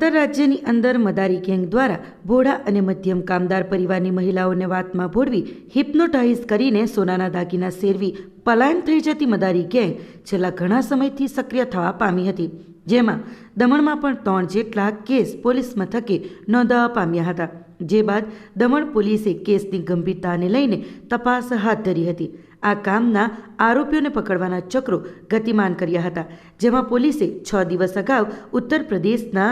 આંતરરાજ્યની અંદર મદારી ગેંગ દ્વારા ભોળા અને મધ્યમ કામદાર પરિવારની મહિલાઓને વાતમાં ભોળવી હિપ્નોટાઇઝ કરીને સોનાના દાગીના શેરવી પલાયન થઈ જતી મદારી ગેંગ છેલ્લા ઘણા સમયથી સક્રિય થવા પામી હતી, જેમાં દમણમાં પણ ત્રણ જેટલા કેસ પોલીસ મથકે નોંધાવા પામ્યા હતા, જે બાદ દમણ પોલીસે કેસની ગંભીરતાને લઈને તપાસ હાથ ધરી હતી. આ કામના આરોપીઓને પકડવાના ચક્રો ગતિમાન કર્યા હતા, જેમાં પોલીસે છ દિવસ અગાઉ ઉત્તર પ્રદેશના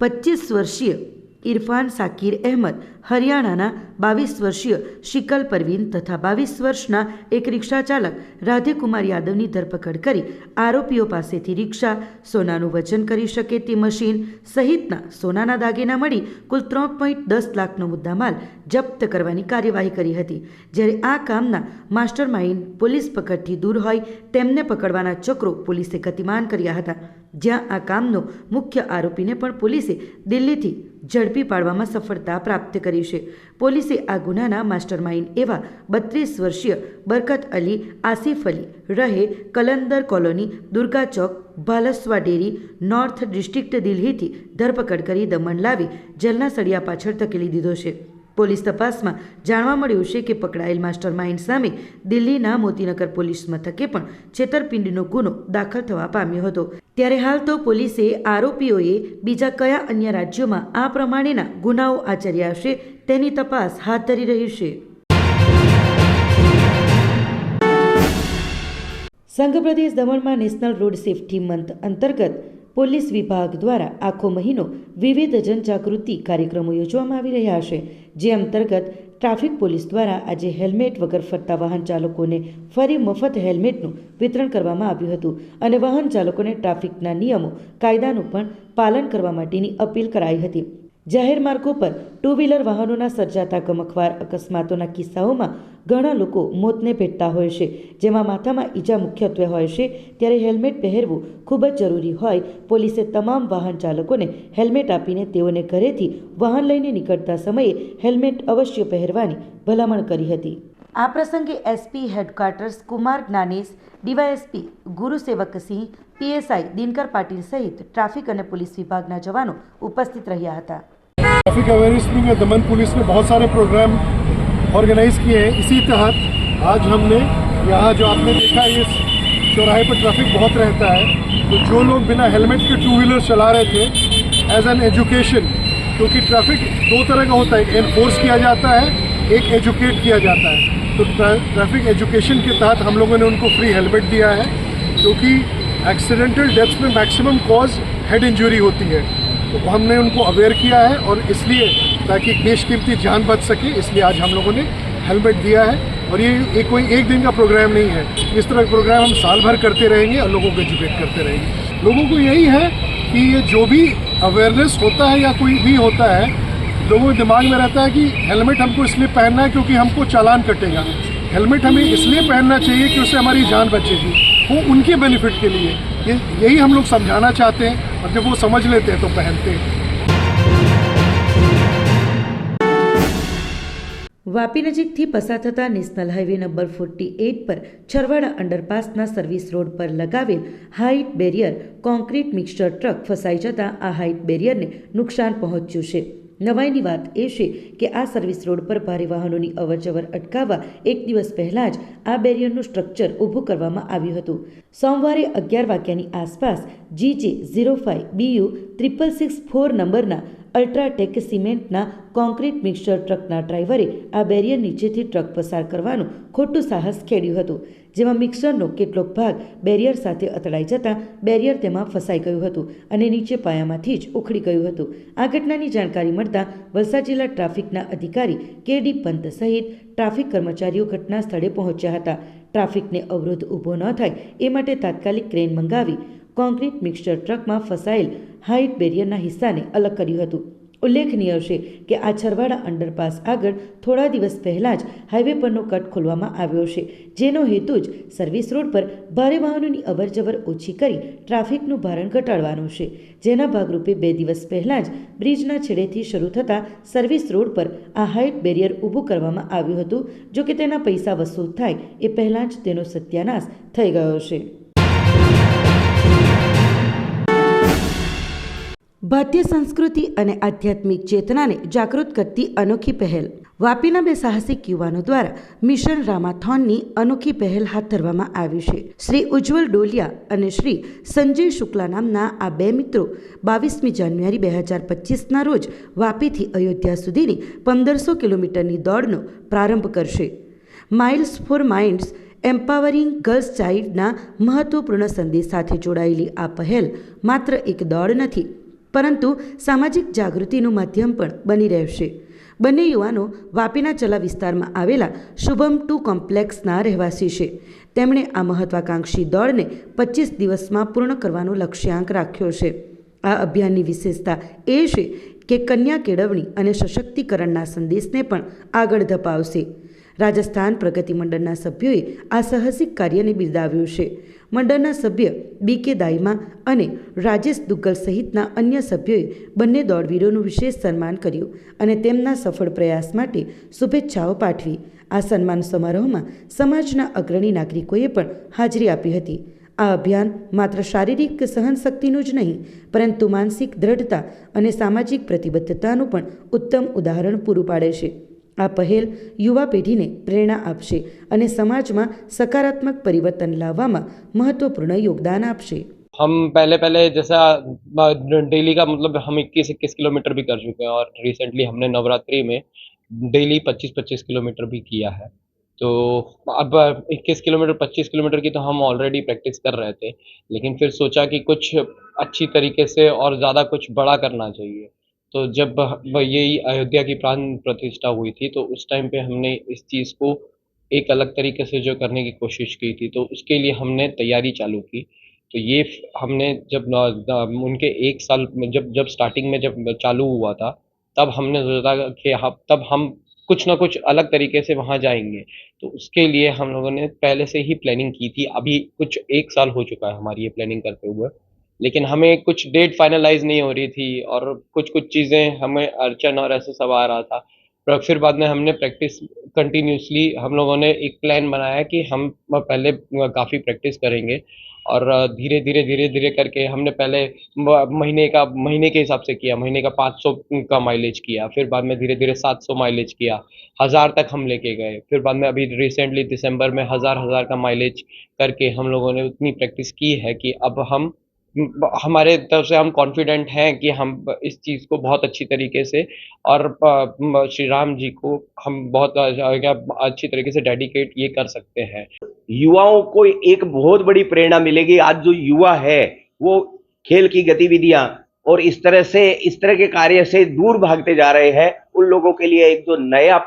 પચીસ વર્ષીય ઇરફાન સાકિર અહેમદ, હરિયાણાના બાવીસ વર્ષીય શિકલ પરવીન તથા બાવીસ વર્ષના એક રિક્ષા ચાલક રાધેકુમાર યાદવની ધરપકડ કરી આરોપીઓ પાસેથી રિક્ષા, સોનાનું વજન કરી શકે તે મશીન સહિતના સોનાના દાગીના મળી કુલ ત્રણ પોઈન્ટ દસ લાખનો મુદ્દામાલ જપ્ત કરવાની કાર્યવાહી કરી હતી. જ્યારે આ કામના માસ્ટર માઇન્ડ પોલીસ પકડથી દૂર હોય તેમને પકડવાના ચક્રો પોલીસે ગતિમાન કર્યા હતા. જ્યાં આ કામનો મુખ્ય આરોપીને પણ પોલીસે દિલ્હીથી ઝડપી પાડવામાં સફળતા પ્રાપ્ત કરી છે. પોલીસે આ ગુનાના માસ્ટરમાઇન્ડ એવા બત્રીસ વર્ષીય બરકત અલી, આસિફ અલી, રહે Kalandar colony, Durga Chowk, Bhalswa dairy, north district દિલ્હીથી ધરપકડ કરી દમણ લાવી જેલના સળિયા પાછળ ધકેલી દીધો છે. પોલીસ તપાસમાં જાણવા મળ્યું છે કે પકડાયેલ માસ્ટરમાઇન્ડ સામે દિલ્હીના મોતીનગર પોલીસ મથકે પણ છેતરપિંડીનો ગુનો દાખલ થવા પામ્યો હતો. ત્યારે હાલ તો પોલીસે આરોપીઓએ બીજા કયા અન્ય રાજ્યોમાં આ પ્રમાણેના ગુનાઓ આચર્યા હશે તેની તપાસ હાથ ધરી રહી છે. સંઘ પ્રદેશ દમણમાં નેશનલ રોડ સેફ્ટી મંથ અંતર્ગત પોલીસ વિભાગ દ્વારા આખો મહિનો વિવિધ જનજાગૃતિ કાર્યક્રમો યોજવામાં આવી રહ્યા છે, જે અંતર્ગત ટ્રાફિક પોલીસ દ્વારા આજે હેલ્મેટ વગર ફરતા વાહન ચાલકોને ફરી મફત હેલ્મેટનું વિતરણ કરવામાં આવ્યું હતું અને વાહન ચાલકોને ટ્રાફિકના નિયમો, કાયદાનું પણ પાલન કરવા માટેની અપીલ કરાઈ હતી. જાહેર માર્ગો પર ટુ વ્હીલર વાહનોના સર્જાતા ગમખવાર અકસ્માતોના કિસ્સાઓમાં ઘણા લોકો મોતને ભેટતા હોય છે જેમાં માથામાં ઈજા મુખ્યત્વે હોય છે ત્યારે હેલ્મેટ પહેરવું ખૂબ જ જરૂરી હોય પોલીસે તમામ વાહન ચાલકોને હેલ્મેટ આપીને તેઓને ઘરેથી વાહન લઈને નીકળતા સમયે હેલ્મેટ અવશ્ય પહેરવાની ભલામણ કરી હતી આ પ્રસંગે SP headquarters Kumar Gyanesh DYSP Gurusewak Singh PSI Dinkar Patil સહિત ટ્રાફિક અને પોલીસ વિભાગના જવાનો ઉપસ્થિત રહ્યા હતા ट्रैफिक अवेयरनेस में दमन पुलिस ने बहुत सारे प्रोग्राम ऑर्गेनाइज किए हैं। इसी तहत आज हमने यहाँ जो आपने देखा इस चौराहे पर ट्रैफ़िक बहुत रहता है। तो जो लोग बिना हेलमेट के टू व्हीलर चला रहे थे एज एन एजुकेशन क्योंकि ट्रैफ़िक दो तरह का होता है। एनफोर्स किया जाता है, एक एजुकेट किया जाता है। तो ट्रैफ़िक एजुकेशन के तहत हम लोगों ने उनको फ्री हेलमेट दिया है, क्योंकि एक्सीडेंटल डेथ्स में मैक्सिमम कॉज हेड इंजरी होती है। तो हमने उनको अवेयर किया है और इसलिए ताकि बेशकीमती जान बच सके, इसलिए आज हम लोगों ने हेलमेट दिया है। और ये एक कोई एक दिन का प्रोग्राम नहीं है। इस तरह का प्रोग्राम हम साल भर करते रहेंगे और लोगों को एजुकेट करते रहेंगे। लोगों को यही है कि ये जो भी अवेयरनेस होता है या कोई भी होता है, लोगों के दिमाग में रहता है कि हेलमेट हमको इसलिए पहनना है क्योंकि हमको चालान कटेगा। हेलमेट हमें इसलिए पहनना चाहिए कि उससे हमारी जान बचेगी, वो उनके बेनिफिट के लिए। यही हम लोग समझाना चाहते हैं। और जब वो समझ लेते हैं तो पहनते हैं। વાપી નજીકથી પસાર થતા national highway number forty eight પર છરવાડા અંડરપાસના સર્વિસ રોડ પર લગાવેલ height barrier concrete mixer truck ફસાઈ જતાં આ હાઇટ બેરિયરને નુકસાન પહોંચ્યું છે. નવાઈની વાત એ છે કે આ સર્વિસ રોડ પર ભારે વાહનોની અવરજવર અટકાવવા એક દિવસ પહેલાં જ આ બેરિયરનું સ્ટ્રક્ચર ઊભું કરવામાં આવ્યું હતું. સોમવારે અગિયાર વાગ્યાની આસપાસ GJ zero five BU triple six four નંબરના અલ્ટ્રાટેક સિમેન્ટના કોન્ક્રીટ મિક્સર ટ્રકના ડ્રાઈવરે આ બેરિયર નીચેથી ટ્રક પસાર કરવાનું ખોટું સાહસ ખેડ્યું હતું. જેમાં મિક્સરનો કેટલોક ભાગ બેરિયર સાથે અથડાઈ જતાં બેરિયર તેમાં ફસાઈ ગયું હતું અને નીચે પાયામાંથી જ ઉખડી ગયું હતું. આ ઘટનાની જાણકારી મળતા વલસાડ જિલ્લા ટ્રાફિકના અધિકારી કે ડી પંત સહિત ટ્રાફિક કર્મચારીઓ ઘટના સ્થળે પહોંચ્યા હતા. ટ્રાફિકને અવરોધ ઊભો ન થાય એ માટે તાત્કાલિક ક્રેન મંગાવી કોન્ક્રીટ મિક્સર ટ્રકમાં ફસાયેલ હાઇટ બેરિયરના હિસ્સાને અલગ કર્યું હતું. ઉલ્લેખનીય છે કે આ છરવાડા અંડરપાસ આગળ થોડા દિવસ પહેલાં જ હાઈવે પરનો કટ ખોલવામાં આવ્યો છે, જેનો હેતુ જ સર્વિસ રોડ પર ભારે વાહનોની અવરજવર ઓછી કરી ટ્રાફિકનું ભારણ ઘટાડવાનો છે. જેના ભાગરૂપે બે દિવસ પહેલાં જ બ્રિજના છેડેથી શરૂ થતા સર્વિસ રોડ પર આ હાઇટ બેરિયર ઊભું કરવામાં આવ્યું હતું, જો કે તેના પૈસા વસૂલ થાય એ પહેલાં જ તેનો સત્યાનાશ થઈ ગયો છે. ભારતીય સંસ્કૃતિ અને આધ્યાત્મિક ચેતનાને જાગૃત કરતી અનોખી પહેલ. વાપીના બે સાહસિક યુવાનો દ્વારા મિશન રામાથોનની અનોખી પહેલ હાથ ધરવામાં આવી છે. શ્રી ઉજ્જવલ ડોલિયા અને શ્રી સંજય શુક્લા નામના આ બે મિત્રો બાવીસમી જાન્યુઆરી બે હજાર પચીસના રોજ વાપીથી અયોધ્યા સુધીની પંદરસો કિલોમીટરની દોડનો પ્રારંભ કરશે. Miles for minds empowering girls ચાઇલ્ડના મહત્વપૂર્ણ સંદેશ સાથે જોડાયેલી આ પહેલ માત્ર એક દોડ નથી પરંતુ સામાજિક જાગૃતિનું માધ્યમ પણ બની રહેશે. બંને યુવાનો વાપીના ચલા વિસ્તારમાં આવેલા શુભમ ટુ કોમ્પ્લેક્સના રહેવાસી છે. તેમણે આ મહત્વાકાંક્ષી દોડને પચીસ દિવસમાં પૂર્ણ કરવાનો લક્ષ્યાંક રાખ્યો છે. આ અભિયાનની વિશેષતા એ છે કે કન્યા કેળવણી અને સશક્તિકરણના સંદેશને પણ આગળ ધપાવશે. રાજસ્થાન પ્રગતિ મંડળના સભ્યોએ આ સાહસિક કાર્યને બિરદાવ્યું છે. મંડળના સભ્ય બી કે દાઈમા અને રાજેશ દુગ્ગલ સહિતના અન્ય સભ્યોએ બંને દોડવીરોનું વિશેષ સન્માન કર્યું અને તેમના સફળ પ્રયાસ માટે શુભેચ્છાઓ પાઠવી. આ સન્માન સમારોહમાં સમાજના અગ્રણી નાગરિકોએ પણ હાજરી આપી હતી. આ અભિયાન માત્ર શારીરિક સહનશક્તિનું જ નહીં, પરંતુ માનસિક દ્રઢતા અને સામાજિક પ્રતિબદ્ધતાનું પણ ઉત્તમ ઉદાહરણ પૂરું પાડે છે. આ પહેલ યુવા પેઢીને પ્રેરણા આપશે અને સમાજમાં સકારાત્મક પરિવર્તન લાવવામાં મહત્વપૂર્ણ યોગદાન આપશે हम पहले पहले जैसा डेली का मतलब हम 21 21 किलोमीटर भी कर चुके हैं और रिसेंटली हमने नवरात्रि में डेली 25 25 किलोमीटर भी किया है तो अब 21 किलोमीटर 25 किलोमीटर की तो हम ऑलरेडी प्रैक्टिस कर रहे थे लेकिन फिर सोचा कि कुछ अच्छी तरीके से और ज़्यादा कुछ बड़ा करना चाहिए तो जब यही अयोध्या की प्राण प्रतिष्ठा हुई थी तो उस टाइम पे हमने इस चीज़ को एक अलग तरीके से जो करने की कोशिश की थी तो उसके लिए हमने तैयारी चालू की। तो ये हमने जब उनके एक साल जब जब स्टार्टिंग में जब चालू हुआ था, तब हमने सोचा कि तब हम कुछ ना कुछ अलग तरीके से वहाँ जाएँगे। तो उसके लिए हम लोगों ने पहले से ही प्लानिंग की थी। अभी कुछ एक साल हो चुका है हमारी ये प्लानिंग करते हुए। लेकिन हमें कुछ डेट फाइनलाइज नहीं हो रही थी और कुछ कुछ चीज़ें हमें अड़चन और ऐसे सब आ रहा था। पर फिर बाद में हमने प्रैक्टिस कंटिन्यूसली हम लोगों ने एक प्लान बनाया कि हम पहले काफ़ी प्रैक्टिस करेंगे और धीरे धीरे धीरे धीरे करके हमने पहले महीने का, महीने के हिसाब से किया, महीने का 500 का माइलेज किया, फिर बाद में धीरे धीरे 700 माइलेज किया, हज़ार तक हम लेके गए, फिर बाद में अभी रिसेंटली दिसंबर में हज़ार हज़ार का माइलेज करके हम लोगों ने उतनी प्रैक्टिस की है कि अब हम हमारे तरफ़ से हम कॉन्फिडेंट हैं कि हम इस चीज़ को बहुत अच्छी तरीके से और श्री राम जी को हम बहुत अच्छी तरीके से डेडिकेट ये कर सकते हैं। युवाओं को एक बहुत बड़ी प्रेरणा मिलेगी। आज जो युवा है, वो खेल की गतिविधियाँ और इस तरह से, इस तरह के कार्य से दूर भागते जा रहे हैं, उन लोगों के लिए एक जो नया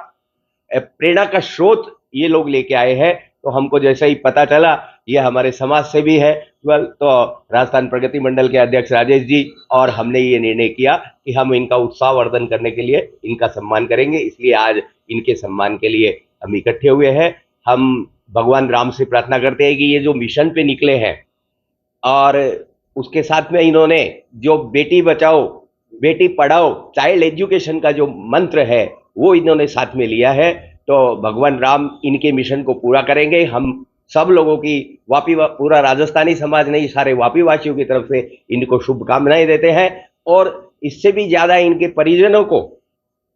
प्रेरणा का स्रोत ये लोग लेके आए हैं। तो हमको जैसे ही पता चला, ये हमारे समाज से भी है। तो राजस्थान प्रगति मंडल के अध्यक्ष राजेश जी और हमने ये निर्णय किया कि हम इनका उत्साह वर्धन करने के लिए इनका सम्मान करेंगे। इसलिए आज इनके सम्मान के लिए हम इकट्ठे हुए हैं। हम भगवान राम से प्रार्थना करते हैं कि ये जो मिशन पे निकले हैं और उसके साथ में इन्होंने जो बेटी बचाओ, बेटी पढ़ाओ चाइल्ड एजुकेशन का जो मंत्र है, वो इन्होंने साथ में लिया है। तो भगवान राम इनके मिशन को पूरा करेंगे। हम सब लोगों की वापी वा, पूरा राजस्थानी समाज नहीं सारे वापी वासियों की तरफ़ से इनको शुभकामनाएँ देते हैं और इससे भी ज़्यादा इनके परिजनों को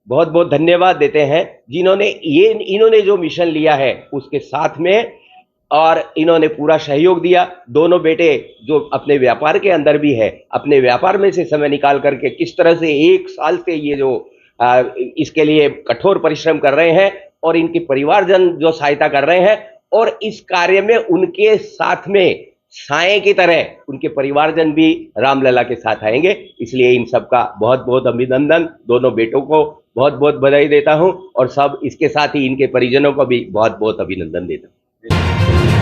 बहुत बहुत धन्यवाद देते हैं जिन्होंने ये इन्होंने जो मिशन लिया है उसके साथ में और इन्होंने पूरा सहयोग दिया। दोनों बेटे जो अपने व्यापार के अंदर भी है अपने व्यापार में से समय निकाल करके किस तरह से एक साल से ये जो आ, इसके लिए कठोर परिश्रम कर रहे हैं और इनके परिवारजन जो सहायता कर रहे हैं और इस कार्य में उनके साथ में साए की तरह उनके परिवारजन भी रामलला के साथ आएँगे। इसलिए इन सबका बहुत बहुत अभिनंदन। दोनों बेटों को बहुत बहुत बधाई देता हूँ और सब इसके साथ ही इनके परिजनों को भी बहुत बहुत अभिनंदन देता हूँ।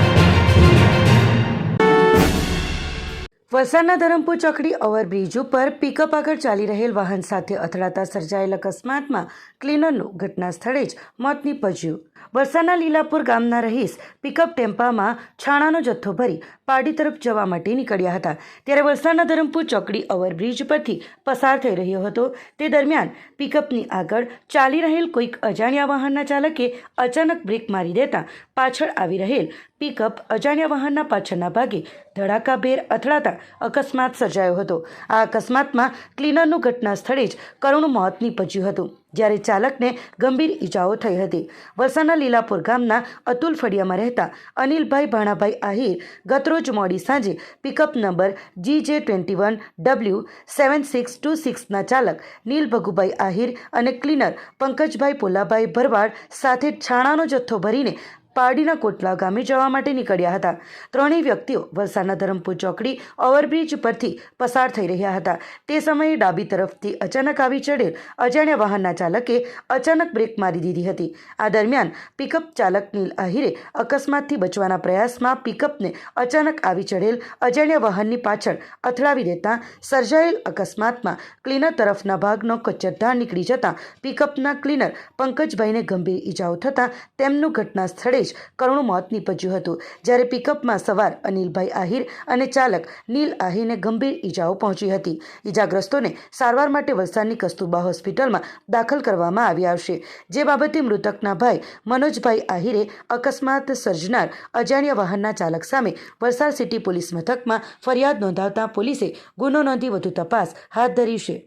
વલસાડના ધરમપુર ચોકડી ઓવરબ્રિજ ઉપર પિકઅપ આગળ ચાલી રહેલ વાહન સાથે અથડાતા સર્જાયેલ અકસ્માતમાં ક્લીનરનું ઘટના સ્થળે જ મોત નીપજ્યું. વલસાડના લીલાપુર ગામના રહીશ પિકઅપ ટેમ્પામાં છાણાનો જથ્થો ભરી પારડી તરફ જવા માટે નીકળ્યા હતા. ત્યારે વલસાડના ધરમપુર ચોકડી ઓવરબ્રિજ પરથી પસાર થઈ રહ્યો હતો. તે દરમિયાન પિકઅપની આગળ ચાલી રહેલ કોઈક અજાણ્યા વાહનના ચાલકે અચાનક બ્રેક મારી દેતા પાછળ આવી રહેલ પિકઅપ અજાણ્યા વાહનના પાછળના ભાગે ધડાકાભેર અથડાતા અકસ્માત સર્જાયો હતો. આ અકસ્માતમાં ક્લીનરનું ઘટના સ્થળે જ કરુણ મોત નીપજ્યું હતું. જ્યારે ચાલકને ગંભીર ઈજાઓ થઈ હતી. વલસાડના લીલાપુર ગામના અતુલ ફળિયામાં રહેતા અનિલભાઈ ભાણાભાઈ આહિર ગતરોજ મોડી સાંજે pickup number G J twenty one W seven six two સિક્સના ચાલક નીલ ભગુભાઈ આહિર અને ક્લીનર પંકજભાઈ પોલાભાઈ ભરવાડ સાથે છાણાનો જથ્થો ભરીને પારડીના કોટલા ગામે જવા માટે નીકળ્યા હતા. ત્રણેય વ્યક્તિઓ વલસાડના ધરમપુર ચોકડી ઓવરબ્રિજ પરથી પસાર થઈ રહ્યા હતા. તે સમયે ડાબી તરફથી અચાનક આવી ચડેલ અજાણ્યા વાહનના ચાલકે અચાનક બ્રેક મારી દીધી હતી. આ દરમિયાન પિકઅપ ચાલક નીલ આહિરે અકસ્માતથી બચવાના પ્રયાસમાં પિકઅપને અચાનક આવી ચડેલ અજાણ્યા વાહનની પાછળ અથડાવી દેતા સર્જાયેલ અકસ્માતમાં ક્લીનર તરફના ભાગનો કચ્છરધાર નીકળી જતાં પિકઅપના ક્લીનર પંકજભાઈને ગંભીર ઈજાઓ થતાં તેમનું ઘટના સ્થળે જ કરુણ મોત નીપજ્યું હતું. જ્યારે પિકઅપમાં સવાર અનિલભાઈ આહિર અને ચાલક નીલ આહિરને ગંભીર ઈજાઓ પહોંચી હતી. ઈજાગ્રસ્તોને સારવાર માટે વલસાડની કસ્તુરબા હોસ્પિટલમાં દાખલ કરવામાં આવ્યા છે જે બાબતે મૃતકના ભાઈ મનોજભાઈ આહિરે અકસ્માત સર્જનાર અજાણ્યા વાહનના ચાલક સામે વલસાડ સિટી પોલીસ મથકમાં ફરિયાદ નોંધાવતા પોલીસે ગુનો નોંધી વધુ તપાસ હાથ ધરી છે.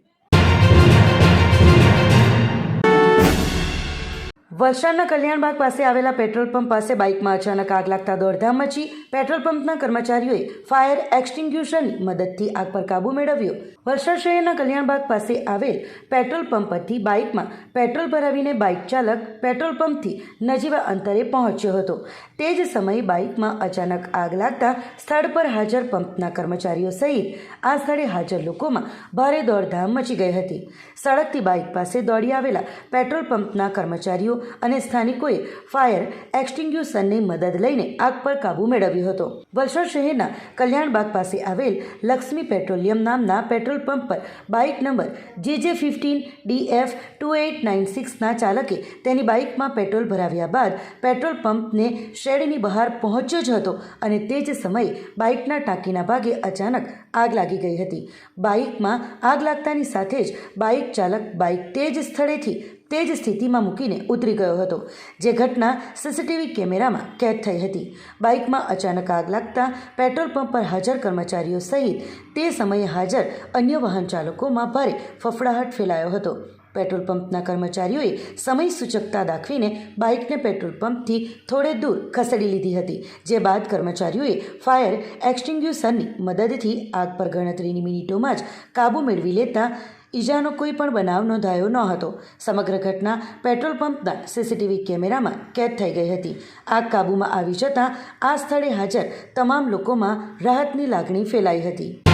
વલસાડના કલ્યાણબાગ પાસે આવેલા પેટ્રોલ પંપ પાસે બાઇકમાં અચાનક આગ લાગતા દોડધામ મચી પેટ્રોલ પંપના કર્મચારીઓએ ફાયર એક્સટિંગ્યુશનની મદદથી આગ પર કાબૂ મેળવ્યો. વલસાડ શહેરના કલ્યાણબાગ પાસે આવેલ પેટ્રોલ પંપ પરથી બાઇકમાં પેટ્રોલ ભરાવીને બાઇક ચાલક પેટ્રોલ પંપથી નજીવા અંતરે પહોંચ્યો હતો. તે જ સમયે બાઇકમાં અચાનક આગ લાગતા સ્થળ પર હાજર પંપના કર્મચારીઓ સહિત આ સ્થળે હાજર લોકોમાં ભારે દોડધામ મચી ગઈ હતી. સડકથી બાઇક પાસે દોડી આવેલા પેટ્રોલ પંપના કર્મચારીઓ અને સ્થાનિકોએ ફાયર એક્સટિંગ્યુશનની મદદ લઈને આગ પર કાબૂ મેળવ્યો હતો. વલસાડ શહેરના કલ્યાણબાગ પાસે આવેલ લક્ષ્મી પેટ્રોલિયમ નામના પેટ્રોલ પંપ પર bike number J J fifteen DF two eight nine સિક્સના ચાલકે તેની બાઇકમાં પેટ્રોલ ભરાવ્યા બાદ પેટ્રોલ પંપને શેડની બહાર પહોંચ્યો જ હતો અને તે જ સમયે બાઇકના ટાંકીના ભાગે અચાનક આગ લાગી ગઈ હતી. બાઇકમાં આગ લાગતાની સાથે જ બાઇક ચાલક બાઇક તે જ સ્થળેથી તે જ સ્થિતિમાં મૂકીને ઉતરી ગયો હતો, જે ઘટના સીસીટીવી કેમેરામાં કેદ થઈ હતી. બાઇકમાં અચાનક આગ લાગતા પેટ્રોલ પંપ પર હાજર કર્મચારીઓ સહિત તે સમયે હાજર અન્ય વાહન ચાલકોમાં ભારે ફફડાહટ ફેલાયો હતો. પેટ્રોલ પંપના કર્મચારીઓએ સમય સૂચકતા દાખવીને બાઇકને પેટ્રોલ પંપથી થોડે દૂર ખસેડી લીધી હતી, જે બાદ કર્મચારીઓએ ફાયર એક્સ્ટિંગ્યુશનની મદદથી આગ પર ગણતરીની મિનિટોમાં જ કાબૂ મેળવી લેતા ઈજાનો કોઈ પણ બનાવ નોંધાયો ન હતો. સમગ્ર ઘટના પેટ્રોલ પંપના સીસીટીવી કેમેરામાં કેદ થઈ ગઈ હતી. આગ કાબૂમાં આવી જતાં આ સ્થળે હાજર તમામ લોકોમાં રાહતની લાગણી ફેલાઈ હતી.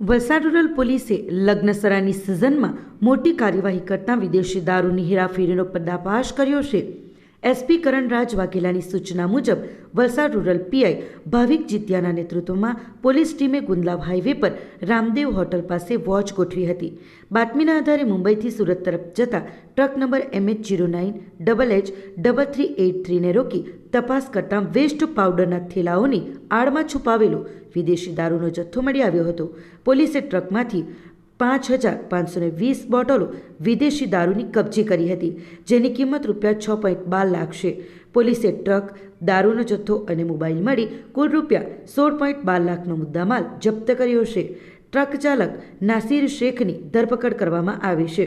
વલસાડ રૂરલ પોલીસે લગ્નસરાની સિઝનમાં મોટી કાર્યવાહી કરતા વિદેશી દારૂની હેરાફેરીનો પર્દાફાશ કર્યો છે. એસપી કરણરાજ વાઘેલાની સૂચના મુજબ, વલસાડ રૂરલ પીઆઈ ભાવિક જીત્યાના નેતૃત્વમાં પોલીસ ટીમે ગુંદલાવ હાઈવે પર રામદેવ હોટલ પાસે વોચ ગોઠવી હતી. બાતમીના આધારે મુંબઈથી સુરત તરફ જતા truck number MH zero nine, double H, double three eight થ્રીને રોકી તપાસ કરતાં વેસ્ટ પાવડરના થેલાઓની આડમાં છુપાવેલો વિદેશી દારૂનો જથ્થો મળી આવ્યો હતો. પોલીસે ટ્રકમાંથી પાંચ હજાર પાંચસો વીસ બોટલો વિદેશી દારૂની કબજે કરી હતી, જેની કિંમત રૂપિયા છ પોઈન્ટ બાર લાખ છે. પોલીસે ટ્રક, દારૂનો જથ્થો અને મોબાઈલ મળી કુલ રૂપિયા સોળ પોઈન્ટ બાર લાખનો મુદ્દામાલ જપ્ત કર્યો છે. ટ્રક ચાલક નાસિર શેખની ધરપકડ કરવામાં આવી છે.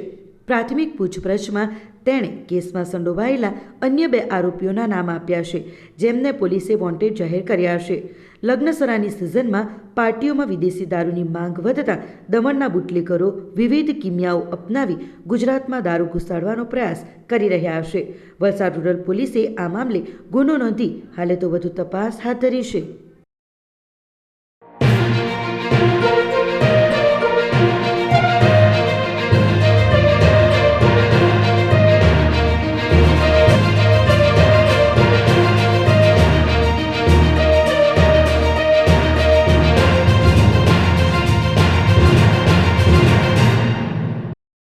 પ્રાથમિક પૂછપરછમાં તેણે કેસમાં સંડોવાયેલા અન્ય બે આરોપીઓના નામ આપ્યા છે, જેમને પોલીસે વોન્ટેડ જાહેર કર્યા છે. લગ્નસરાની સિઝનમાં પાર્ટીઓમાં વિદેશી દારૂની માંગ વધતા દમણના બુટલેકરો વિવિધ કિમિયાઓ અપનાવી ગુજરાતમાં દારૂ ઘુસાડવાનો પ્રયાસ કરી રહ્યા છે. વલસાડ રૂરલ પોલીસે આ મામલે ગુનો નોંધી હાલે તો વધુ તપાસ હાથ ધરી છે.